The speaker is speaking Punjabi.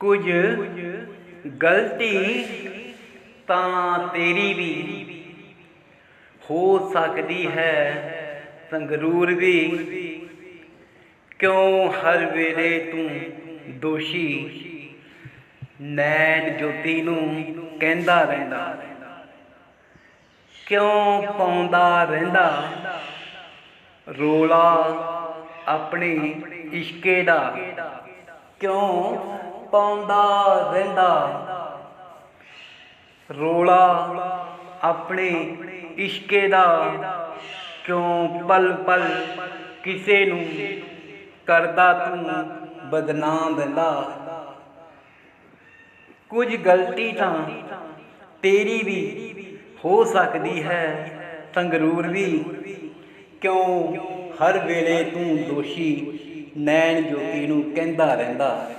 ਕੁਝ ਗਲਤੀ ਤਾਂ ਤੇਰੀ ਵੀ ਹੋ ਸਕਦੀ ਹੈ, ਸੰਗਰੂਰ ਵੀ। ਕਿਉਂ ਹਰ ਵੇਲੇ ਤੂੰ ਦੋਸ਼ੀ? ਨੈਣ ਜੋਤੀ ਨੂੰ ਕਹਿੰਦਾ ਰਹਿੰਦਾ। ਕਿਉਂ ਪਾਉਂਦਾ ਰਹਿੰਦਾ? ਰੋਲਾ ਆਪਣੇ ਇਸ਼ਕੇ ਦਾ। ਕਿਉਂ ਪਾਉਂਦਾ ਰਹਿੰਦਾ। ਰੋਲਾ ਆਪਣੇ ਇਸ਼ਕੇ ਦਾ ਕਿਉਂ ਪਲ ਪਲ ਕਿਸੇ ਨੂੰ ਕਰਦਾ ਤੂੰ ਬਦਨਾਮ ਰਹਿੰਦਾ? ਕੁਝ ਗਲਤੀ ਤਾਂ ਤੇਰੀ ਵੀ ਹੋ ਸਕਦੀ ਹੈ, ਸੰਗਰੂਰ ਵੀ। ਕਿਉਂ ਹਰ ਵੇਲੇ ਤੂੰ ਦੋਸ਼ੀ ਨੈਣ ਜੋਤੀ ਨੂੰ ਕਹਿੰਦਾ ਰਹਿੰਦਾ?